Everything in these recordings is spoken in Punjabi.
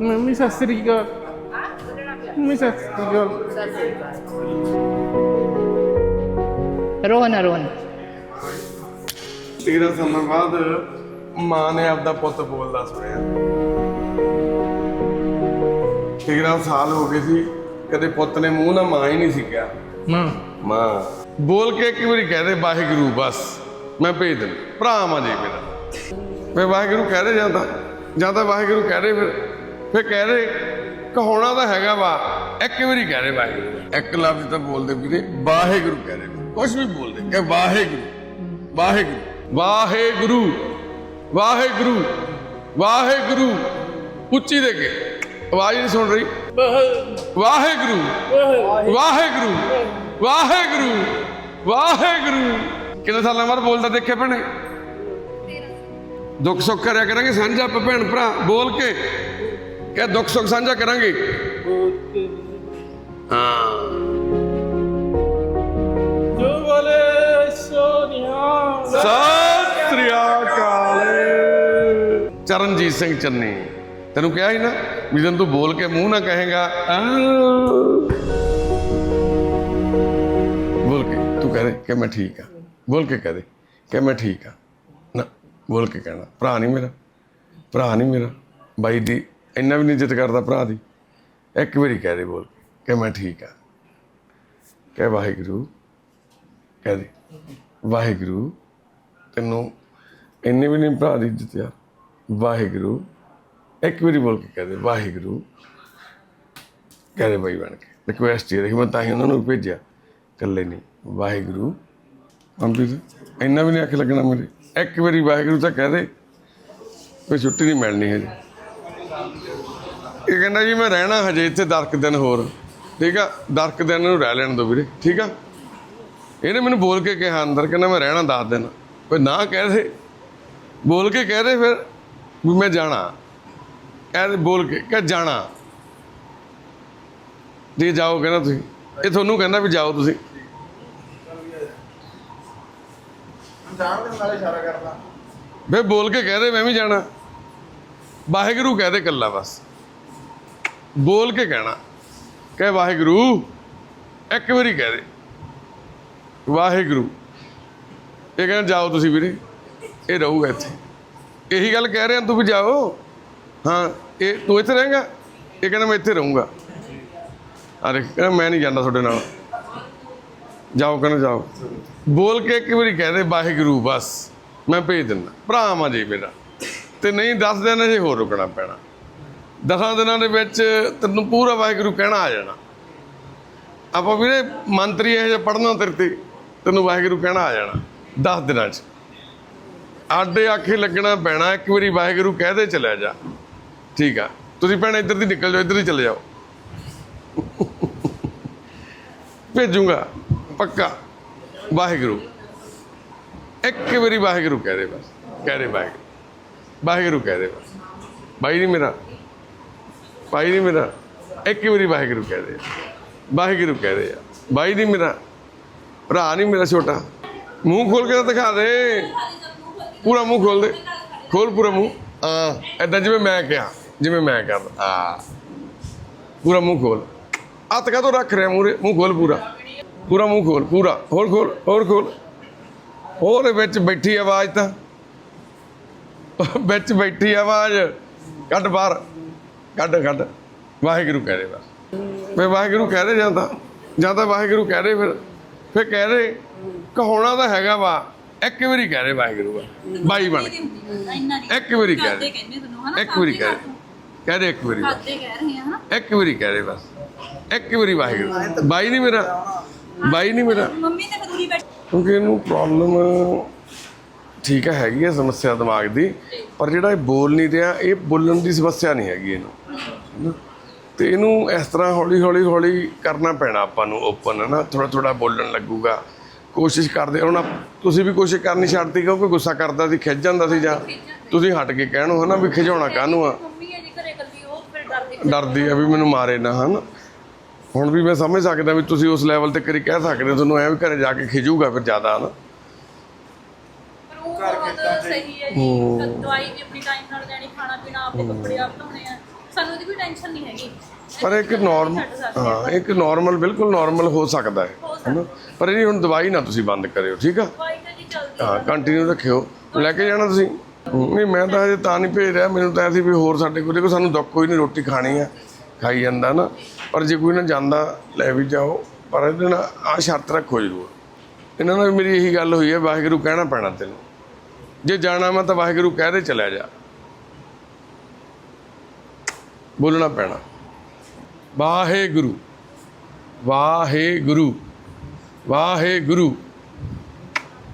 ਮੰਮੀ ਸਤਿ ਸ੍ਰੀ ਅਕਾਲ। ਮੰਮੀ ਸਤਿ ਸ੍ਰੀ ਅਕਾਲ। ਰੋ ਨਾ ਰੋ ਨਾ 13 ਸਾਲਾਂ ਬਾਅਦ ਮਾਂ ਨੇ ਆਪਦਾ ਪੁੱਤ ਬੋਲਦਾ ਸੁਣਿਆ। 13 ਸਾਲ ਹੋ ਗਏ ਸੀ ਕਦੇ ਪੁੱਤ ਨੇ ਮੂੰਹ ਨਾਲ ਮਾਂ ਹੀ ਨਹੀਂ ਸੀ ਕਿਹਾ। ਮਾਂ। ਮਾਂ ਬੋਲ ਕੇ ਇੱਕ ਵਾਰੀ ਕਹਿ ਦੇ ਵਾਹਿਗੁਰੂ ਬਸ ਮੈਂ ਭੇਜ ਦਿੰਦਾ। ਭਰਾ ਮਾਂ ਜੀ ਮੇਰਾ। ਮੈਂ ਵਾਹਿਗੁਰੂ ਕਹਿ ਦੇ ਜਾਂਦਾ ਜਾਂ ਤਾਂ ਵਾਹਿਗੁਰੂ ਕਹਿ ਦੇ ਫਿਰ। ਫਿਰ ਕਹਿ ਦੇ ਕਹਾਉਣਾ ਤਾਂ ਹੈਗਾ ਵਾ ਇੱਕ ਵਾਰੀ ਕਹਿ ਦੇ ਵਾਹਿਗੁਰੂ। ਇੱਕ ਲਫ਼ਜ਼ ਤਾਂ ਬੋਲਦੇ ਵੀਰੇ ਵਾਹਿਗੁਰੂ ਕਹਿ ਦੇ ਕੁਝ ਵੀ ਬੋਲਦੇ ਕਿ ਵਾਹਿਗੁਰੂ ਵਾਹਿਗੁਰੂ। ਵਾਹਿਗੁਰੂ ਵਾਹਿਗੁਰੂ ਵਾਹਿਗੁਰੂ। ਉੱਚੀ ਦੇ ਕੇ ਆਵਾਜ਼ ਨਹੀਂ ਸੁਣ ਰਹੀ। ਵਾਹਿਗੁਰੂ ਵਾਹਿਗੁਰੂ ਵਾਹਿਗੁਰੂ ਵਾਹਿਗੁਰੂ। ਕਿੰਨੇ ਸਾਲਾਂ ਬਾਅਦ ਬੋਲਦਾ ਦੇਖੇ ਭੈਣੇ? ਦੁੱਖ ਸੁੱਖ ਕਰਿਆ ਕਰਾਂਗੇ ਸਾਂਝਾ ਆਪਾਂ ਭੈਣ ਭਰਾ ਬੋਲ ਕੇ। ਕਿ ਦੁੱਖ ਸੁੱਖ ਸਾਂਝਾ ਕਰਾਂਗੇ। ਹਾਂ। ਜੋ ਬੋਲੇ ਸੋਨਿਆ। ਸਤਿ ਸ੍ਰੀ ਅਕਾਲ। ਚਰਨਜੀਤ ਸਿੰਘ ਚੰਨੀ। ਤੈਨੂੰ ਕਿਹਾ ਸੀ ਨਾ ਵੀ ਜਦੋਂ ਤੂੰ ਬੋਲ ਕੇ ਮੂੰਹ ਨਾ ਕਹੇਗਾ ਬੋਲ ਕੇ ਤੂੰ ਕਹ ਦੇ ਕਿ ਮੈਂ ਠੀਕ ਆ। ਬੋਲ ਕੇ ਕਹ ਦੇ ਕਿ ਮੈਂ ਠੀਕ ਆ। ਨਾ ਬੋਲ ਕੇ ਕਹਿਣਾ। ਭਰਾ ਨਹੀਂ ਮੇਰਾ। ਭਰਾ ਨਹੀਂ ਮੇਰਾ। ਬਾਈ ਦੀ ਇੰਨਾ ਵੀ ਨਹੀਂ ਇੱਜ਼ਤ ਕਰਦਾ ਭਰਾ ਦੀ। ਇੱਕ ਵਾਰੀ ਕਹਿ ਦੇ ਬੋਲ ਕੇ ਕਿ ਮੈਂ ਠੀਕ ਆ। ਕਹਿ ਵਾਹਿਗੁਰੂ, ਕਹਿ ਦੇ। ਵਾਹਿਗੁਰੂ, ਤੈਨੂੰ ਇੰਨੇ ਵੀ ਨਹੀਂ ਭਰਾ ਦੀ ਇੱਜ਼ਤ ਆ ਵਾਹਿਗੁਰੂ, ਇੱਕ ਵਾਰੀ ਬੋਲ ਕੇ ਕਹਿ ਦੇ। ਵਾਹਿਗੁਰੂ, ਕਹਿ ਦੇ ਬਾਈ ਬਣ ਕੇ। ਰਿਕੁਐਸਟ ਹੀ ਰਹੀ ਮੈਂ ਤਾਂ ਹੀ ਉਹਨਾਂ ਨੂੰ ਭੇਜਿਆ। ਇਕੱਲੇ ਨਹੀਂ। ਵਾਹਿਗੁਰੂ, ਅੰਬੀ ਇੰਨਾ ਵੀ ਨਹੀਂ ਅੱਖ ਲੱਗਣਾ ਮੇਰੇ। ਇੱਕ ਵਾਰੀ ਵਾਹਿਗੁਰੂ ਤਾਂ ਕਹਿ ਦੇ ਕੋਈ ਛੁੱਟੀ ਨਹੀਂ ਮਿਲਣੀ ਹਜੇ। ਇਹ ਕਹਿੰਦਾ ਜੀ ਮੈਂ ਰਹਿਣਾ ਹਜੇ ਇੱਥੇ 10 ਦਿਨ ਹੋਰ। ਠੀਕ ਆ? 10 ਦਿਨ ਨੂੰ ਰਹਿ ਲੈਣ ਦੋ ਵੀਰੇ। ਠੀਕ ਆ? ਇਹਨੇ ਮੈਨੂੰ ਬੋਲ ਕੇ ਕਿਹਾ ਅੰਦਰ ਕਹਿੰਦਾ ਮੈਂ ਰਹਿਣਾ 10 ਦਿਨ। ਕੋਈ ਨਾ ਕਹਿ ਦੇ। ਬੋਲ ਕੇ ਕਹਿ ਦੇ ਫਿਰ ਵੀ ਮੈਂ ਜਾਣਾ। ਕਹਿ ਦੇ ਬੋਲ ਕੇ ਕਿ ਜਾਣਾ। ਜੀ ਜਾਓ ਕਹਿੰਦਾ ਤੁਸੀਂ। ਇਹ ਤੁਹਾਨੂੰ ਕਹਿੰਦਾ ਵੀ ਜਾਓ ਤੁਸੀਂ। ਜਾਣ ਦੇ ਨਾਲੇ ਇਸ਼ਾਰਾ ਕਰਦਾ। ਵੇ ਬੋਲ ਕੇ ਕਹਿ ਦੇ ਮੈਂ ਵੀ ਜਾਣਾ। ਵਾਹਿਗੁਰੂ ਕਹਿ ਦੇ ਕੱਲਾ ਬਸ। ਬੋਲ ਕੇ ਕਹਿਣਾ। ਕਹਿ ਵਾਹਿਗੁਰੂ, ਇੱਕ ਵਾਰੀ ਕਹਿ ਦੇ। ਵਾਹਿਗੁਰੂ। ਇਹ ਕਹਿੰਦਾ, ਜਾਓ ਤੁਸੀਂ ਵੀਰੇ, ਇਹ ਰਹੂਗਾ ਇੱਥੇ। ਇਹੀ ਗੱਲ ਕਹਿ ਰਿਹਾ, ਤੂੰ ਵੀ ਜਾਓ। ਹਾਂ, ਇਹ ਤੂੰ ਇੱਥੇ ਰਹੇਗਾ? ਇਹ ਕਹਿੰਦਾ, ਮੈਂ ਇੱਥੇ ਰਹੂੰਗਾ। ਅਰੇ ਕਹਿੰਦਾ, ਮੈਂ ਨਹੀਂ ਜਾਂਦਾ ਤੁਹਾਡੇ ਨਾਲ। ਜਾਓ, ਕਹਿੰਦਾ, ਜਾਓ। ਬੋਲ ਕੇ ਇੱਕ ਵਾਰੀ ਕਹਿ ਦੇ, ਵਾਹਿਗੁਰੂ, ਬਸ। ਮੈਂ ਭੇਜ ਦਿੰਦਾ। ਭਰਾ ਮਾ ਜੀ ਮੇਰਾ। ਤੇ ਨਹੀਂ 10 ਦਿਨ ਅਜੇ ਹੋਰ ਰੁਕਣਾ ਪੈਣਾ। ਦਸਾਂ ਦਿਨਾਂ ਦੇ ਵਿੱਚ ਤੈਨੂੰ ਪੂਰਾ ਵਾਹਿਗੁਰੂ ਕਹਿਣਾ ਆ ਜਾਣਾ। ਆਪਾਂ ਵੀਰੇ, ਮੰਤਰੀ ਇਹ ਜਿਹਾ ਪੜਨਾ ਤੇਰੇ ਤੇ, ਤੈਨੂੰ ਵਾਹਿਗੁਰੂ ਕਹਿਣਾ ਆ ਜਾਣਾ 10 ਦਿਨਾਂ 'ਚ। ਆਡੇ ਆਖੇ ਲੱਗਣਾ ਪੈਣਾ, ਇੱਕ ਵਾਰੀ ਵਾਹਿਗੁਰੂ ਕਹਿ ਦੇ ਚਲਿਆ ਜਾ। ਠੀਕ ਆ। ਤੁਸੀਂ ਭੈਣ ਇੱਧਰ ਦੀ ਨਿਕਲ ਜਾਓ, ਇੱਧਰ ਹੀ ਚਲੇ ਜਾਓ। ਭੇਜੂਗਾ, ਪੱਕਾ। ਵਾਹਿਗੁਰੂ। ਇੱਕ ਵਾਰੀ ਵਾਹਿਗੁਰੂ ਕਹਿ ਦੇ ਬਸ, ਕਹਿ ਦੇ ਵਾਹਿਗੁਰੂ। ਵਾਹਿਗੁਰੂ ਕਹਿ ਦੇ ਬਸ। ਭਾਈ ਨਹੀਂ ਮੇਰਾ। ਭਾਈ ਨਹੀਂ ਮੇਰਾ। ਇੱਕ ਵਾਰੀ ਵਾਹਿਗੁਰੂ ਕਹਿ ਦੇ। ਵਾਹਿਗੁਰੂ ਕਹਿ ਦੇ ਯਾਰ ਭਾਈ ਨਹੀਂ ਮੇਰਾ। ਭਰਾ ਨਹੀਂ ਮੇਰਾ ਛੋਟਾ। ਮੂੰਹ ਖੋਲ ਕੇ ਤਾਂ ਦਿਖਾ ਦੇ। ਪੂਰਾ ਮੂੰਹ ਖੋਲ ਦੇ। ਖੋਲ ਪੂਰਾ ਮੂੰਹ। ਆ ਐਦਾਂ ਜਿਵੇਂ ਮੈਂ ਕਿਹਾ, ਜਿਵੇਂ ਮੈਂ ਕਰਦਾ ਆ। ਪੂਰਾ ਮੂੰਹ ਖੋਲ। ਹੱਥ ਕਾ ਰੱਖ ਰਿਹਾ ਮੂਰੇ ਮੂੰਹ ਖੋਲ ਪੂਰਾ। ਪੂਰਾ ਮੂੰਹ ਖੋਲ, ਪੂਰਾ। ਹੋਰ ਖੋਲ ਹੋਰ ਖੋਲ। ਹੋਰ ਵਿੱਚ ਬੈਠੀ ਆਵਾਜ਼ ਤਾਂ। ਵਿੱਚ ਬੈਠੀ ਆਵਾਜ਼। ਕੱਢ ਬਾਹਰ। ਕੱਢ ਕੱਢ। ਵਾਹਿਗੁਰੂ ਕਹਿ ਦੇ ਬਸ। ਮੈਂ ਵਾਹਿਗੁਰੂ ਕਹਿ ਦੇ ਜਾਂਦਾ ਜਾਂ ਤਾਂ ਵਾਹਿਗੁਰੂ ਕਹਿ ਦੇ ਫਿਰ। ਫਿਰ ਕਹਿ ਦੇ ਕਹਾਉਣਾ ਤਾਂ ਹੈਗਾ ਵਾ। ਇੱਕ ਵਾਰੀ ਕਹਿ ਦੇ ਵਾਹਿਗੁਰੂ ਵਾ ਬਾਈ ਬਣ ਕੇ। ਇੱਕ ਵਾਰੀ ਕਹਿ ਹਨਾ ਇੱਕ ਵਾਰੀ ਕਹਿ ਦੇ ਕਹਿ ਦੇ ਇੱਕ ਵਾਰੀ ਰਹੇ ਇੱਕ ਵਾਰੀ ਕਹਿ ਦੇ ਬਸ। ਇੱਕ ਵਾਰੀ ਵਾਹਿਗੁਰੂ। ਬਾਈ ਨਹੀਂ ਮੇਰਾ। ਬਾਈ ਨਹੀਂ ਮੇਰਾ। ਮੰਮੀ ਨੇ ਕਿਉਂਕਿ ਇਹਨੂੰ ਪ੍ਰੋਬਲਮ ਠੀਕ ਹੈ ਹੈਗੀ ਹੈ ਸਮੱਸਿਆ ਦਿਮਾਗ ਦੀ ਪਰ ਜਿਹੜਾ ਇਹ ਬੋਲ ਨਹੀਂ ਰਿਹਾ ਇਹ ਬੋਲਣ ਦੀ ਸਮੱਸਿਆ ਨਹੀਂ ਹੈਗੀ ਇਹਨੂੰ। ਹਨਾ। ਤੇ ਇਹਨੂੰ ਇਸ ਤਰ੍ਹਾਂ ਹੌਲੀ ਹੌਲੀ ਹੌਲੀ ਕਰਨਾ ਪੈਣਾ ਆਪਾਂ ਨੂੰ ਓਪਨ ਹੈ ਨਾ ਥੋੜਾ ਥੋੜਾ ਬੋਲਣ ਲੱਗੂਗਾ। ਕੋਸ਼ਿਸ਼ ਕਰਦੇ ਹੁਣ ਤੁਸੀਂ ਵੀ ਕੋਸ਼ਿਸ਼ ਕਰਨੀ ਛੱਡਤੀ ਕਿਉਂਕਿ ਗੁੱਸਾ ਕਰਦਾ ਸੀ ਖਿੱਚ ਜਾਂਦਾ ਸੀ ਜਾਂ ਤੁਸੀਂ ਹਟ ਕੇ ਕਹਿਣੋ ਹਨਾ ਵੀ ਖਿਜਾਉਣਾ ਕਾਹਨੂੰ ਆ? ਡਰਦੀ ਆ ਵੀ ਮੈਨੂੰ ਮਾਰੇ ਨਾ ਹਨ? ਹੁਣ ਵੀ ਮੈਂ ਸਮਝ ਸਕਦਾ ਵੀ ਤੁਸੀਂ ਉਸ ਲੈਵਲ ਤੇ ਕਰੀ ਕਹਿ ਸਕਦੇ ਤੁਹਾਨੂੰ ਐ ਵੀ ਘਰੇ ਜਾ ਕੇ ਖਿਜੂਗਾ ਫਿਰ ਜ਼ਿਆਦਾ ਨਾ ਸਹੀ ਹੈ ਜੀ। ਦਵਾਈ ਵੀ ਆਪਣੀ ਟਾਈਮ ਨਾਲ ਲੈਣੀ ਖਾਣਾ ਪੀਣਾ ਆਪਣੇ ਕੱਪੜੇ ਆਪ ਧੋਣੇ ਆ। ਸਾਨੂੰ ਉਹਦੀ ਕੋਈ ਟੈਨਸ਼ਨ ਨਹੀਂ ਹੈਗੀ। ਪਰ ਇੱਕ ਨਾਰਮਲ ਹਾਂ ਇੱਕ ਨਾਰਮਲ ਬਿਲਕੁਲ ਨਾਰਮਲ ਹੋ ਸਕਦਾ ਹੈ ਹੈਨਾ? ਪਰ ਇਹ ਹੁਣ ਦਵਾਈ ਨਾ ਤੁਸੀਂ ਬੰਦ ਕਰਿਓ ਠੀਕ ਆ? ਦਵਾਈ ਤਾਂ ਜੀ ਚੱਲਦੀ ਹਾਂ ਕੰਟੀਨਿਊ ਰੱਖਿਓ। ਲੈ ਕੇ ਜਾਣਾ ਤੁਸੀਂ? ਨਹੀਂ ਮੈਂ ਤਾਂ ਤਾਂ ਨਹੀਂ ਭੇਜ ਰਿਹਾ। ਮੈਨੂੰ ਤਾਂ ਐਸੀ ਵੀ ਹੋਰ ਸਾਡੇ ਕੋਲ ਦੇਖੋ ਸਾਨੂੰ ਦੁੱਖ ਕੋਈ ਨਹੀਂ ਰੋਟੀ ਖਾਣੀ ਆ ਖਾਈ ਜਾਂਦਾ ਨਾ। ਪਰ ਜੇ ਕੋਈ ਨਾ ਜਾਂਦਾ ਲੈ ਵੀ ਜਾਓ। ਪਰ ਇਹਦੇ ਨਾਲ ਆ ਸ਼ਰਤ ਰੱਖੋ ਜ਼ਰੂਰ। ਇਹਨਾਂ ਨਾਲ ਵੀ ਮੇਰੀ ਇਹੀ ਗੱਲ ਹੋਈ ਹੈ ਵਾਹਿਗੁਰੂ ਕਹਿਣਾ ਪੈਣਾ ਤੈਨੂੰ। ਜੇ ਜਾਣਾ ਮੈਂ ਤਾਂ ਵਾਹਿਗੁਰੂ ਕਹਿ ਦੇ ਚਲਿਆ ਜਾ। ਬੋਲਣਾ ਪੈਣਾ। ਵਾਹਿਗੁਰੂ। ਵਾਹਿਗੁਰੂ। ਵਾਹਿਗੁਰੂ।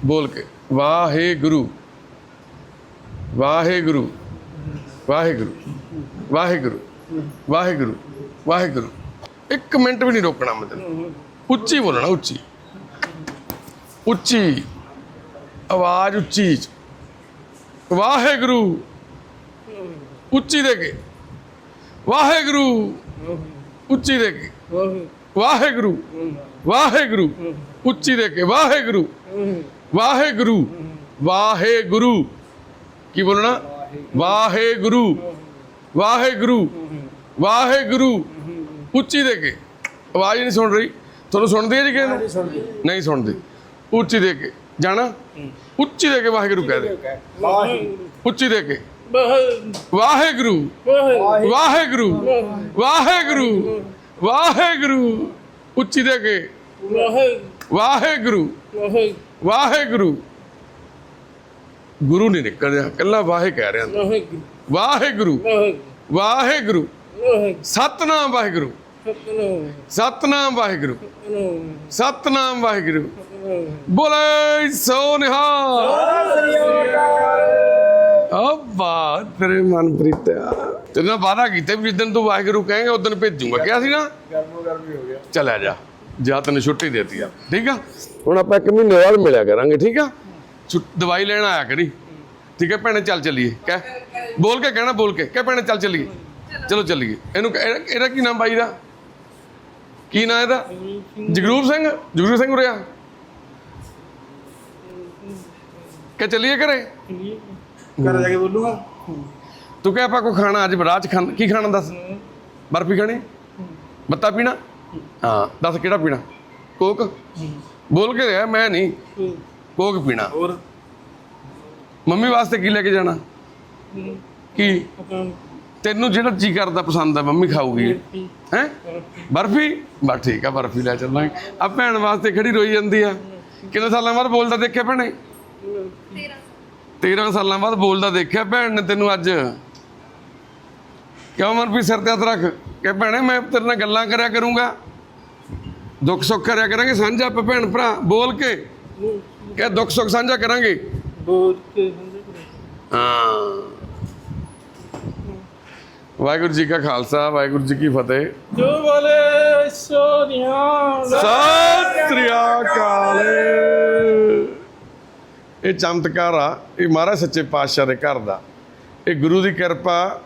ਬੋਲ ਕੇ। ਵਾਹਿਗੁਰੂ। ਵਾਹਿਗੁਰੂ। ਵਾਹਿਗੁਰੂ। ਵਾਹਿਗੁਰੂ। ਵਾਹਿਗੁਰੂ। ਵਾਹਿਗੁਰੂ। ਇੱਕ ਮਿੰਟ ਵੀ ਨਹੀਂ ਰੋਕਣਾ ਮਤਲਬ ਉੱਚੀ ਬੋਲਣਾ, ਉੱਚੀ। ਉੱਚੀ। ਆਵਾਜ਼ ਉੱਚੀ ਚ। ਵਾਹਿਗੁਰੂ। ਉੱਚੀ ਦੇ ਕੇ। ਵਾਹਿਗੁਰੂ। ਉੱਚੀ ਦੇ ਕੇ। ਵਾਹਿਗੁਰੂ। ਵਾਹਿਗੁਰੂ। ਉੱਚੀ ਦੇ ਕੇ। ਵਾਹਿਗੁਰੂ। ਵਾਹਿਗੁਰੂ। ਵਾਹਿਗੁਰੂ। ਕੀ ਬੋਲਣਾ? ਵਾਹਿਗੁਰੂ। ਵਾਹਿਗੁਰੂ। ਵਾਹਿਗੁਰੂ। ਉੱਚੀ ਦੇ ਕੇ। ਆਵਾਜ਼ ਨਹੀਂ ਸੁਣ ਰਹੀ। ਤੁਹਾਨੂੰ ਸੁਣਦੀ ਹੈ ਜੀ ਕਿਸੇ ਨੂੰ? ਨਹੀਂ ਸੁਣਦੀ। ਉੱਚੀ ਦੇ ਕੇ। ਜਾਣਾ? ਉੱਚੀ ਦੇ ਕੇ ਵਾਹਿਗੁਰੂ ਕਹਿ ਦੇ ਉੱਚੀ ਦੇ ਕੇ ਵਾਹਿਗੁਰੂ ਵਾਹਿਗੁਰੂ ਵਾਹਿਗੁਰੂ ਵਾਹਿਗੁਰੂ ਉੱਚੀ ਦੇ ਕੇ ਵਾਹਿਗੁਰੂ ਵਾਹਿਗੁਰੂ ਗੁਰੂ ਨਹੀਂ ਨਿਕਲ ਰਿਹਾ ਕੱਲਾ ਵਾਹਿ ਕਹਿ ਰਿਹਾ ਵਾਹਿਗੁਰੂ ਵਾਹਿਗੁਰੂ ਸਤਨਾਮ ਵਾਹਿਗੁਰੂ ਸਤਨਾਮ ਵਾਹਿਗੁਰੂ ਸਤਨਾਮ ਵਾਹਿਗੁਰੂ ਬੋਲੇ ਸੋ ਨਿਹਾਲ ਆ ਬਾਤ ਤੇਰੇ ਮਨਪ੍ਰੀਤ ਤੇਰੇ ਨਾਲ ਵਾਦਾ ਕੀਤਾ ਵੀ ਜਿੱਦਣ ਤੂੰ ਵਾਹਿਗੁਰੂ ਕਹੇਂਗਾ ਉਦੋਂ ਭੇਜੂਗਾ। ਕਿਹਾ ਸੀ ਨਾ? ਗਰਮੋ ਗਰਮੀ ਹੋ ਗਿਆ ਚਲਿਆ ਜਾ। ਜਾ ਤੈਨੂੰ ਛੁੱਟੀ ਦੇਤੀ ਆ। ਠੀਕ ਆ? ਹੁਣ ਆਪਾਂ ਇੱਕ ਮਹੀਨੇ ਬਾਅਦ ਮਿਲਿਆ ਕਰਾਂਗੇ, ਠੀਕ ਆ? ਦਵਾਈ ਲੈਣ ਆਇਆ ਕਰੀ। ਠੀਕ ਹੈ ਭੈਣੇ, ਚੱਲ ਚੱਲੀਏ। ਕਹਿ, ਬੋਲ ਕੇ ਕਹਿਣਾ, ਬੋਲ ਕੇ। ਕਹਿ ਭੈਣੇ, ਚੱਲ ਚੱਲੀਏ। ਚਲੋ ਚੱਲੀਏ। ਇਹਨੂੰ ਇਹਦਾ- ਇਹਦਾ ਕੀ ਨਾਮ ਬਾਈ ਦਾ? ਕੀ ਨਾਮ ਇਹਦਾ? ਜਗਰੂਪ ਸਿੰਘ? ਜਗਰੂਪ ਸਿੰਘ ਉਰਿਆ ਕਿ ਚੱਲੀਏ ਘਰੇ? ਘਰ ਜਾ ਕੇ ਬੋਲੂਗਾ। ਤੂੰ ਕਹਿ ਆਪਾਂ ਕੋ ਖਾਣਾ ਅੱਜ ਬਰਾਤ ਚ ਖਾਣ ਕੀ ਖਾਣਾ ਦੱਸ? ਬਰਫੀ ਖਾਣੀ? ਬੱਤਾ ਪੀਣਾ? ਹਾਂ ਦੱਸ ਕਿਹੜਾ ਪੀਣਾ? ਕੋਕ? ਬੋਲ ਕੇ ਰਿਹਾ ਮੈਂ ਨਹੀਂ। ਕੋਕ ਪੀਣਾ। ਹੋਰ? ਮੰਮੀ ਵਾਸਤੇ ਕੀ ਲੈ ਕੇ ਜਾਣਾ? ਕੀ? ਤੈਨੂੰ ਜਿਹੜਾ ਜੀ ਕਰਦਾ ਪਸੰਦ ਆ ਮੰਮੀ ਖਾਊਗੀ। ਹੈ? ਬਰਫੀ? ਬਸ ਠੀਕ ਆ ਬਰਫੀ ਲੈ ਚੱਲਾਂਗੇ। ਆ ਭੈਣ ਵਾਸਤੇ ਖੜੀ ਰੋਈ ਜਾਂਦੀ ਆ। ਕਿੰਨੇ ਸਾਲਾਂ ਬਾਅਦ ਬੋਲਦਾ ਦੇਖਿਆ ਭੈਣੇ? 13 ਸਾਲਾਂ ਬਾਅਦ ਬੋਲਦਾ ਦੇਖਿਆ ਭੈਣ ਨੇ ਤੈਨੂੰ ਅੱਜ? ਕਿਉਂ ਮਨਪ੍ਰੀਤ ਸਿਰ ਤੇ ਹੱਥ ਰੱਖ? ਕਿ ਭੈਣੇ ਮੈਂ ਤੇਰੇ ਨਾਲ ਗੱਲਾਂ ਕਰਿਆ ਕਰੂੰਗਾ। ਦੁੱਖ ਸੁੱਖ ਕਰਿਆ ਕਰਾਂਗੇ ਸਾਂਝਾ ਆਪਾਂ ਭੈਣ ਭਰਾ ਬੋਲ ਕੇ। ਕਿ ਦੁੱਖ ਸੁੱਖ ਸਾਂਝਾ ਕਰਾਂਗੇ? ਹਾਂ। ਵਾਹਿਗੁਰੂ ਜੀ ਕਾ ਖਾਲਸਾ ਵਾਹਿਗੁਰੂ ਜੀ ਕੀ ਫਤਿਹ। ਜੋ ਬੋਲੇ ਸੋ ਨਿਹਾਲ ਚਮਤਕਾਰ ਆ ਇਹ ਮਹਾਰਾਜ ਸੱਚੇ ਪਾਤਸ਼ਾਹ ਦੇ ਘਰ ਦਾ। ਇਹ ਗੁਰੂ ਦੀ ਕਿਰਪਾ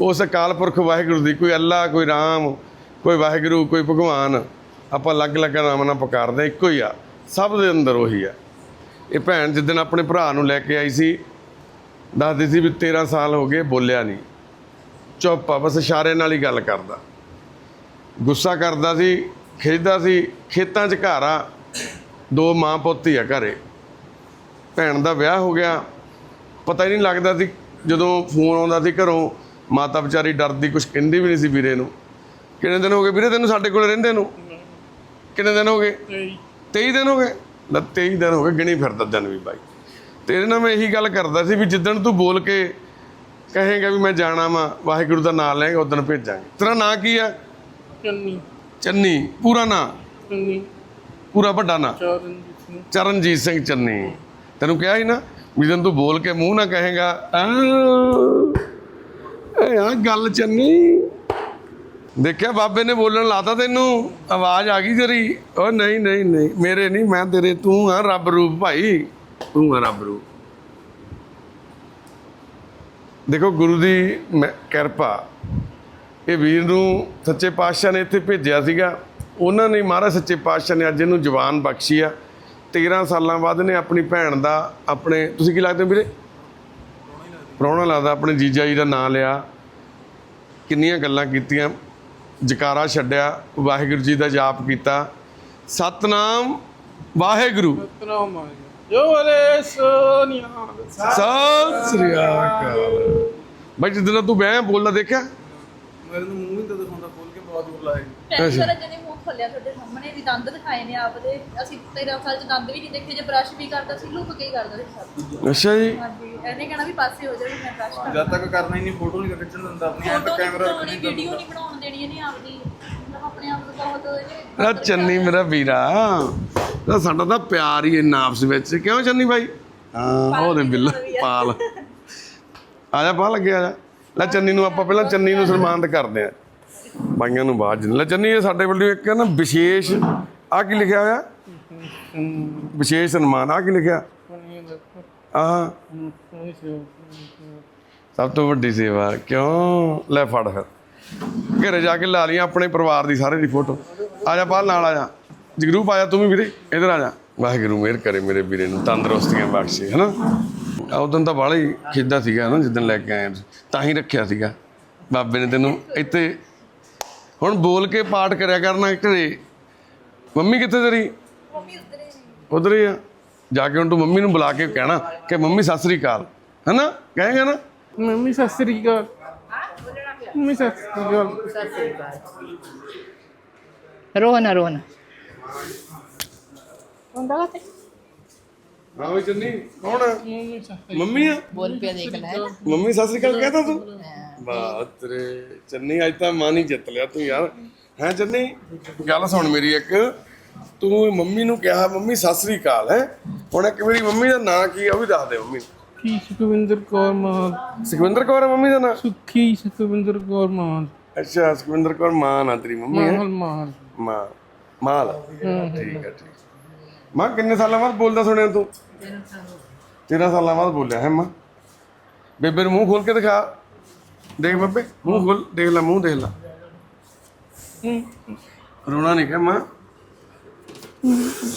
ਉਸ ਅਕਾਲ ਪੁਰਖ ਵਾਹਿਗੁਰੂ ਦੀ ਕੋਈ ਅੱਲਾ ਕੋਈ ਰਾਮ ਕੋਈ ਵਾਹਿਗੁਰੂ ਕੋਈ ਭਗਵਾਨ ਆਪਾਂ ਅਲੱਗ-ਅਲੱਗ ਨਾਮ ਨਾਲ ਪੁਕਾਰਦੇ ਹਾਂ, ਇੱਕੋ ਹੀ ਆ ਸਭ ਦੇ ਅੰਦਰ ਉਹੀ ਆ। ਇਹ ਭੈਣ ਜਿੱਦਣ ਆਪਣੇ ਭਰਾ ਨੂੰ ਲੈ ਕੇ ਆਈ ਸੀ ਦੱਸਦੀ ਸੀ ਵੀ 13 ਸਾਲ ਹੋ ਗਏ ਬੋਲਿਆ ਨਹੀਂ। ਚੁੱਪ ਆ ਬਸ ਇਸ਼ਾਰੇ ਨਾਲ ਹੀ ਗੱਲ ਕਰਦਾ। ਗੁੱਸਾ ਕਰਦਾ ਸੀ ਖਿੱਚਦਾ ਸੀ ਖੇਤਾਂ 'ਚ ਘਰ ਆ ਦੋ ਮਾਂ ਪੁੱਤ ਹੀ ਆ ਘਰੇ। ਭੈਣ ਦਾ ਵਿਆਹ ਹੋ ਗਿਆ। ਪਤਾ ਹੀ ਨਹੀਂ ਲੱਗਦਾ ਸੀ ਜਦੋਂ ਫੋਨ ਆਉਂਦਾ ਸੀ ਘਰੋਂ ਮਾਤਾ ਵਿਚਾਰੀ ਡਰਦੀ ਕੁਝ ਕਹਿੰਦੀ ਵੀ ਨਹੀਂ ਸੀ ਵੀਰੇ ਨੂੰ। ਕਿੰਨੇ ਦਿਨ ਹੋ ਗਏ ਵੀਰੇ ਤੈਨੂੰ ਸਾਡੇ ਕੋਲ ਰਹਿੰਦੇ ਨੂੰ? ਕਿੰਨੇ ਦਿਨ ਹੋ ਗਏ? 23 ਦਿਨ ਹੋ ਗਏ? ਲੈ 23 ਦਿਨ ਹੋ ਗਏ ਗਿਣੀ ਫਿਰਦਾ ਦਿਨ ਵੀ ਬਾਈ। ਤੇਰੇ ਨਾਲ ਮੈਂ ਇਹੀ ਗੱਲ ਕਰਦਾ ਸੀ ਵੀ ਜਿੱਦਣ ਤੂੰ ਬੋਲ ਕੇ ਕਹੇਗਾ ਵੀ ਮੈਂ ਜਾਣਾ ਵਾ ਵਾਹਿਗੁਰੂ ਦਾ ਨਾਮ ਲੈਂਗਾ ਉਦੋਂ ਭੇਜਾਂਗੇ। ਤੇਰਾ ਨਾਂ ਕੀ ਆ? ਚੰਨੀ। ਚੰਨੀ। ਪੂਰਾ ਨਾਂ? ਚੰਨੀ। ਪੂਰਾ ਵੱਡਾ ਨਾਂ? ਚਰਨਜੀਤ ਸਿੰਘ। ਚਰਨਜੀਤ ਸਿੰਘ ਚੰਨੀ। ਤੈਨੂੰ ਕਿਹਾ ਸੀ ਨਾ, ਵੀ ਜਦੋਂ ਤੂੰ ਬੋਲ ਕੇ ਮੂੰਹ ਨਾ ਕਹੇਗਾ ਆ ਗੱਲ ਚੰਨੀ। ਦੇਖਿਆ ਬਾਬੇ ਨੇ ਬੋਲਣ ਲਾਤਾ ਤੈਨੂੰ? ਆਵਾਜ਼ ਆ ਗਈ ਤੇਰੀ। ਉਹ ਨਹੀਂ ਨਹੀਂ ਨਹੀਂ, ਮੇਰੇ ਨਹੀਂ, ਮੈਂ ਤੇਰੇ, ਤੂੰ ਆ ਰੱਬ ਰੂਪ ਭਾਈ। ਤੂੰ ਆ ਰੱਬ ਰੂਪ। ਦੇਖੋ ਗੁਰੂ ਦੀ ਮੈਂ- ਕਿਰਪਾ। ਇਹ ਵੀਰ ਨੂੰ ਸੱਚੇ ਪਾਤਸ਼ਾਹ ਨੇ ਇੱਥੇ ਭੇਜਿਆ ਸੀਗਾ। ਉਹਨਾਂ ਨੇ ਮਹਾਰਾਜ ਸੱਚੇ ਪਾਤਸ਼ਾਹ ਨੇ ਅੱਜ ਇਹਨੂੰ ਜਵਾਨ ਬਖਸ਼ੀ ਆ। 13 ਸਾਲਾਂ ਬਾਅਦ ਨੇ ਆਪਣੀ ਭੈਣ ਦਾ ਆਪਣੇ ਤੁਸੀਂ ਕੀ ਲੱਗਦੇ ਹੋ ਵੀਰੇ? ਪ੍ਰਾਹੁਣਾ ਲੱਗਦਾ। ਆਪਣੇ ਜੀਜਾ ਜੀ ਦਾ ਨਾਂ ਲਿਆ। ਕਿੰਨੀਆਂ ਗੱਲਾਂ ਕੀਤੀਆਂ। ਜਕਾਰਾ ਛੱਡਿਆ। ਵਾਹਿਗੁਰੂ ਜੀ ਦਾ ਜਾਪ ਕੀਤਾ। ਸਤਨਾਮ ਵਾਹਿਗੁਰੂ। ਸਤਨਾਮ ਜੋ ਬੋਲੇ ਸੋਨੀਆ। ਸਤਿ ਸ੍ਰੀ ਅਕਾਲ। ਬਾਈ ਜਿੱਦਾਂ ਤੂੰ ਬਹਿ ਬੋਲਦਾ ਦੇਖਿਆ? ਮੇਰੇ ਨੂੰ ਮੂੰਹ ਹੀ ਤਾਂ ਦਿਖਾਉਂਦਾ ਖੋਲ ਕੇ ਬਹੁਤ ਮੂੰਹ ਖੋਲਿਆ ਤੁਹਾਡੇ ਸਾਹਮਣੇ ਵੀ ਦੰਦ ਦਿਖਾਏ ਨੇ ਆਪਦੇ ਅਸੀਂ 13 ਸਾਲ ਚ ਦੰਦ ਵੀ ਨਹੀਂ ਦੇਖੇ ਜੇ ਬ੍ਰਸ਼ ਵੀ ਕਰਦਾ ਸੀ ਲੁਕ ਕੇ ਹੀ ਕਰਦਾ ਸੀ ਸਭ ਅੱਛਾ ਜੀ। ਹਾਂਜੀ ਇਹਨੇ ਕਹਿਣਾ ਵੀ ਪਾਸੇ ਹੋ ਜਾਵੇ ਮੈਂ ਬ੍ਰਸ਼ ਕਰ ਜਦ ਤੱਕ ਕਰਨਾ ਹੀ ਨਹੀਂ ਫੋਟੋ ਨਹੀਂ ਖਿੱਚਣ ਦਿੰਦਾ ਆਪਣੀ ਐਂਡ ਫੋਟੋ ਕੈਮਰਾ ਨਹੀਂ ਵੀਡੀਓ ਨਹੀਂ ਬਣਾਉਣ ਦੇਣੀ ਇਹਨੇ ਆਪਦੀ। ਮਤਲਬ ਆਪਣੇ ਆਪ ਨੂੰ ਬਹੁਤ ਇਹਨੇ ਆ ਚੰਨੀ ਮੇਰਾ ਵੀਰਾ ਤਾਂ ਸਾਡਾ ਤਾਂ ਪਿਆਰ ਹੀ ਇੰਨਾ ਆਪਸ ਵਿੱਚ। ਕਿਉਂ ਚੰਨੀ ਬਾਈ? ਹਾਂ। ਉਹਦੇ ਬਿੱਲ ਪਾਲ। ਆ ਜਾ ਪਾ ਲੱਗੇ ਆ ਜਾ। ਲੈ ਚੰਨੀ ਨੂੰ ਆਪਾਂ ਪਹਿਲਾਂ ਚੰਨੀ ਨੂੰ ਸਨਮਾਨਿਤ ਕਰਦੇ ਆ ਬਾਈਆਂ ਨੂੰ ਬਾਅਦ ਲੈ ਚੰਨੀ, ਇਹ ਸਾਡੇ ਵੱਲੋਂ ਇੱਕ ਨਾ ਵਿਸ਼ੇਸ਼ ਆ ਕੀ ਲਿਖਿਆ ਹੋਇਆ? ਵਿਸ਼ੇਸ਼ ਸਨਮਾਨ ਆ ਕੀ ਲਿਖਿਆ? ਆਹ। ਸਭ ਤੋਂ ਵੱਡੀ ਸੇਵਾ, ਕਿਉਂ? ਲੈ ਫੜ ਫਿਰ। ਘਰੇ ਜਾ ਕੇ ਲਾ ਲਈ ਆਪਣੇ ਪਰਿਵਾਰ ਦੀ ਸਾਰੇ ਦੀ ਫੋਟੋ। ਆ ਜਾ ਬਾਹਰ, ਨਾਲ ਆ ਜਾ। ਜਗਰੂਪ ਆ ਜਾ, ਤੂੰ ਵੀ ਵੀਰੇ, ਇਧਰ ਆ ਜਾ। ਵਾਹਿਗੁਰੂ, ਮਿਹਰ ਕਰੇ ਮੇਰੇ ਵੀਰੇ ਨੂੰ, ਤੰਦਰੁਸਤੀਆਂ ਬਖਸ਼ੇ, ਹਨਾ? ਆ ਉਦੋਂ ਤਾਂ ਬਾਹਲਾ ਹੀ ਖਿੱਦਾ ਸੀਗਾ ਨਾ, ਜਿੱਦਣ ਲੈ ਕੇ ਆਏ ਤਾਂ ਹੀ ਰੱਖਿਆ ਸੀਗਾ। ਬਾਬੇ ਨੇ ਤੈਨੂੰ ਇੱਥੇ ਹੁਣ ਬੋਲ ਕੇ ਪਾਠ ਕਰਿਆ ਕਰਨਾ ਘਰੇ ਮੰਮੀ ਕਿੱਥੇ ਤੇਰੀ? ਮੰਮੀ ਉਧਰੇ ਨਹੀਂ ਉਧਰ ਹੀ ਆ। ਜਾ ਕੇ ਹੁਣ ਤੂੰ ਮੰਮੀ ਨੂੰ ਬੁਲਾ ਕੇ ਕਹਿਣਾ ਕਿ ਮੰਮੀ ਸਤਿ ਸ੍ਰੀ ਅਕਾਲ। ਹਨਾ? ਕਹੇਗਾ ਨਾ? ਮੰਮੀ ਸਤਿ ਸ੍ਰੀ ਅਕਾਲ। ਮੰਮੀ ਸਤਿ ਸ੍ਰੀ ਅਕਾਲ। ਰੋਣਾ ਰੋਣਾ। ਹਾਂ ਵੀ ਚੰਨੀ ਕੌਣ ਆ? ਮੰਮੀ ਸਤਿ ਮੰਮੀ ਆ? ਬੋਲ ਪਿਆ ਦੇਖ ਲੈ। ਮੰਮੀ ਸਤਿ ਸ੍ਰੀ ਅਕਾਲ ਕਹਤਾ ਤੂੰ? ਵਾਹ ਤੇਰੇ ਚੰਨੀ ਅੱਜ ਤਾਂ ਮਾਂ ਨਹੀਂ ਜਿੱਤ ਲਿਆ ਤੂੰ ਯਾਰ। ਹੈ ਚੰਨੀ? ਗੱਲ ਸੁਣ ਮੇਰੀ ਇੱਕ। ਤੂੰ ਮੰਮੀ ਨੂੰ ਕਿਹਾ ਮੰਮੀ ਸਤਿ ਸ੍ਰੀ ਅਕਾਲ ਹੈ? ਹੁਣ ਇੱਕ ਮੇਰੀ ਮੰਮੀ ਦਾ ਨਾਂ ਕੀ ਆ ਉਹ ਵੀ ਦੱਸ ਦੇ ਮੰਮੀ। ਕੀ ਸੁਖਵਿੰਦਰ ਕੌਰ ਮਾਨ। ਸੁਖਵਿੰਦਰ ਕੌਰ ਆ ਮੰਮੀ ਦਾ ਨਾਂ? ਸੁਖੀ ਸੁਖਵਿੰਦਰ ਕੌਰ ਮਾਨ। ਅੱਛਾ ਸੁਖਵਿੰਦਰ ਕੌਰ ਮਾਂ ਨਾ ਤੇਰੀ ਮੰਮੀ ਹੈ? ਮਾਨ ਮਾਂ ਮਾਲ ਠੀਕ ਹੈ। ਠੀਕ ਮਾਂ ਕਿੰਨੇ ਸਾਲਾਂ ਬਾਅਦ ਬੋਲਦਾ ਸੁਣਿਆ ਤੂੰ? 13 ਸਾਲਾਂ ਬਾਅਦ। ਬੋਲਿਆ ਹੈ ਮਾਂ? ਬੇਬੇ ਨੂੰ ਮੂੰਹ ਖੋਲ ਕੇ ਦਿਖਾ। ਦੇਖ ਬੱਬੇ, ਮੂੰਹ ਖੋਲ, ਦੇਖ ਲੈ, ਮੂੰਹ ਦੇਖ ਲੈ। ਰੋਣਾ ਨਹੀਂ ਕਿ ਮਾਂ।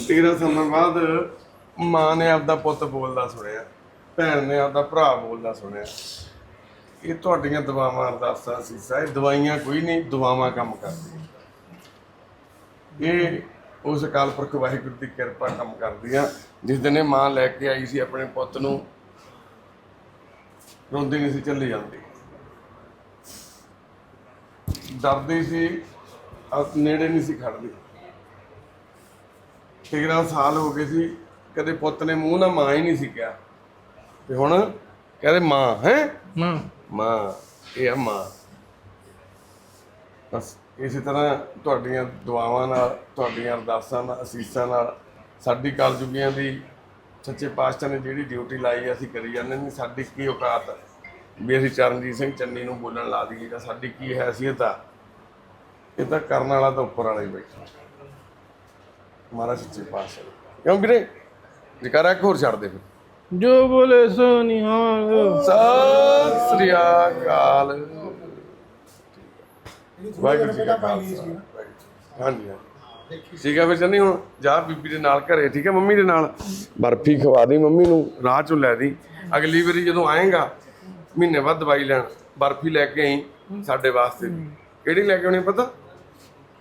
13 ਸਾਲਾਂ ਬਾਅਦ ਮਾਂ ਨੇ ਆਪਦਾ ਪੁੱਤ ਬੋਲਦਾ ਸੁਣਿਆ, ਭੈਣ ਨੇ ਆਪਦਾ ਭਰਾ ਬੋਲਦਾ ਸੁਣਿਆ। ਇਹ ਤੁਹਾਡੀਆਂ ਦੁਆਵਾਂ ਅਰਦਾਸਾਂ ਸੀਸਾ ਇਹ ਦਵਾਈਆਂ ਕੋਈ ਨਹੀਂ ਦੁਆਵਾਂ ਕੰਮ ਕਰਦੀਆਂ। ਇਹ ਉਸ ਅਕਾਲ ਪੁਰਖ ਵਾਹਿਗੁਰੂ ਦੀ ਕਿਰਪਾ ਕੰਮ ਕਰਦੀ ਆ ਜਿਸ ਦਿਨ ਇਹ ਮਾਂ ਲੈ ਕੇ ਆਈ ਸੀ ਆਪਣੇ ਪੁੱਤ ਨੂੰ, ਰੋਂਦੀ ਨਹੀਂ ਸੀ, ਚੱਲੀ ਜਾਂਦੀ। ਡਰਦੀ ਸੀ ਨੇੜੇ ਨਹੀਂ ਸੀ ਖੜਦੀ। 13 ਸਾਲ ਹੋ ਗਏ ਸੀ ਕਦੇ ਪੁੱਤ ਨੇ ਮੂੰਹ ਨਾਲ ਮਾਂ ਹੀ ਨਹੀਂ ਸੀ ਕਿਹਾ। ਤੇ ਹੁਣ ਕਹਿੰਦੇ ਮਾਂ ਹੈ? ਮਾਂ। ਮਾਂ ਇਹ ਆ ਮਾਂ। ਬਸ ਇਸੇ ਤਰ੍ਹਾਂ ਤੁਹਾਡੀਆਂ ਦੁਆਵਾਂ ਨਾਲ ਤੁਹਾਡੀਆਂ ਅਰਦਾਸਾਂ ਨਾਲ ਅਸੀਸਾਂ ਨਾਲ ਸਾਡੀ ਕਲਯੁਗੀਆਂ ਦੀ ਸੱਚੇ ਪਾਤਸ਼ਾਹ ਨੇ ਜਿਹੜੀ ਡਿਊਟੀ ਲਾਈ ਅਸੀਂ ਕਰੀ ਜਾਂਦੇ ਨਹੀਂ ਸਾਡੀ ਕੀ ਔਕਾਤ ਵੀ ਅਸੀਂ ਚਰਨਜੀਤ ਸਿੰਘ ਚੰਨੀ ਨੂੰ ਬੋਲਣ ਲਾ ਦਈਏ ਜਾਂ ਸਾਡੀ ਕੀ ਹੈਸੀਅਤ ਆ? ਇਹ ਤਾਂ ਕਰਨ ਵਾਲਾ ਤਾਂ ਉੱਪਰ ਵਾਲਾ ਹੀ ਬੈਠਾ। ਮਹਾਰਾਜ ਸੱਚੇ ਪਾਤਸ਼ਾਹ ਕਿਉਂ ਵੀਰੇ? ਜਕਾਰਾ ਇੱਕ ਹੋਰ ਛੱਡ ਦੇ ਫਿਰ। ਜੋ ਬੋਲੇ ਸੋਨੀਹਾਲ ਸਤਿ ਸ੍ਰੀ ਅਕਾਲ। ਵਾਹਿਗੁਰੂ ਜੀ ਕਾ ਖਾਲਸਾ। ਹਾਂਜੀ ਠੀਕ ਹੈ ਫਿਰ ਚੰਨੀ ਹੁਣ ਜਾ ਬੀਬੀ ਦੇ ਨਾਲ ਘਰੇ ਠੀਕ ਹੈ ਮੰਮੀ ਦੇ ਨਾਲ? ਬਰਫੀ ਖਵਾ ਦੀ ਮੰਮੀ ਨੂੰ ਰਾਹ ਚੋਂ ਲੈ ਦੀ। ਅਗਲੀ ਵਾਰੀ ਜਦੋਂ ਆਏਗਾ ਮਹੀਨੇ ਬਾਅਦ ਦਵਾਈ ਲੈਣ ਬਰਫੀ ਲੈ ਕੇ ਆਈ ਸਾਡੇ ਵਾਸਤੇ। ਕਿਹੜੀ ਲੈ ਕੇ ਆਉਣੀ ਪਤਾ?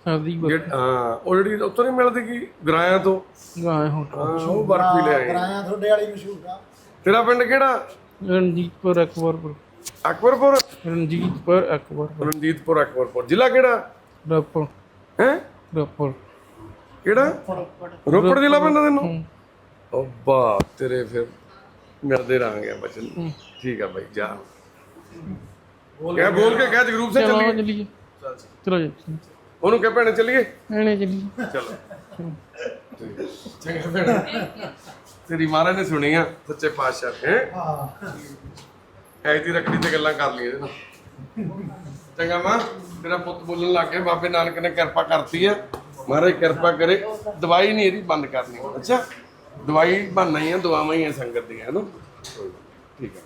ਸਾਦੀ ਜਿਹੜੀ- ਹਾਂ ਉਹ ਜਿਹੜੀ ਉੱਥੋਂ ਨਹੀਂ ਮਿਲਦੀ ਕੀ ਗਰਾਇਆ ਤੋਂ। ਗਾਏ ਹੋ ਹਾਂ, ਉਹ ਬਰਫੀ ਲੈ ਆਈ। ਆਇਆ ਤੁਹਾਡੇ ਵਾਲੀ ਮਸ਼ਹੂਰ ਆ। ਤੇਰਾ ਪਿੰਡ ਕਿਹੜਾ? ਰਣਜੀਤਪੁਰ ਅਕਬਰਪੁਰ। ਅਕਬਰਪੁਰ? ਰਣਜੀਤਪੁਰ ਅਕਬਰਪੁਰ। ਰਣਜੀਤਪੁਰ ਅਕਬਰਪੁਰ। ਜ਼ਿਲ੍ਹਾ ਕਿਹੜਾ? ਰਪੁਰ ਹੈ? ਰਪੁਰ ਕਿਹੜਾ? ਰੋਪੜ ਜ਼ਿਲ੍ਹਾ ਪੈਂਦਾ ਤੈਨੂੰ? ਉਹ ਬਾ ਤੇਰੇ ਫਿਰ ਮਿਲਦੇ ਰਹਾਂਗੇ ਬਚਨ ਠੀਕ ਆ ਬਾਈ ਜਾ। ਕਹਿ ਬੋਲ ਕੇ ਕਹਿ ਜਗਰੂਪ ਸਿੰਘ ਚਲੋ ਚੱਲੀਏ। ਚਲੀਏ। ਚਲੋ ਜੀ। ਉਹਨੂੰ ਕਹਿ ਭੈਣੇ ਚੱਲੀਏ? ਐਣੇ ਚਲੀਏ। ਚਲੋ। ਚੰਗਾ ਭੈਣੇ। ਤੇਰੀ ਮਹਾਰਾਜ ਨੇ ਸੁਣੀ ਆ ਸੱਚੇ ਪਾਤਸ਼ਾਹ ਹੈ ਹਾਂ ਐ ਦੀ ਰੱਖੜੀ ਤੇ ਗੱਲਾਂ ਕਰ ਲਈਏ ਚੰਗਾ ਮਾਂ ਤੇਰਾ ਪੁੱਤ ਬੋਲਣ ਲੱਗ ਗਿਆ ਬਾਬੇ ਨਾਨਕ ਨੇ ਕਿਰਪਾ ਕਰਤੀ ਆ। ਮਹਾਰਾਜ ਕਿਰਪਾ ਕਰੇ ਦਵਾਈ ਨਹੀਂ ਇਹਦੀ ਬੰਦ ਕਰਨੀ। ਅੱਛਾ ਦਵਾਈ ਬਣਨਾ ਹੀ ਆ ਦੁਆਵਾਂ ਹੀ ਆ ਸੰਗਤ ਦੀਆਂ ਹੈ ਨਾ? ਠੀਕ ਹੈ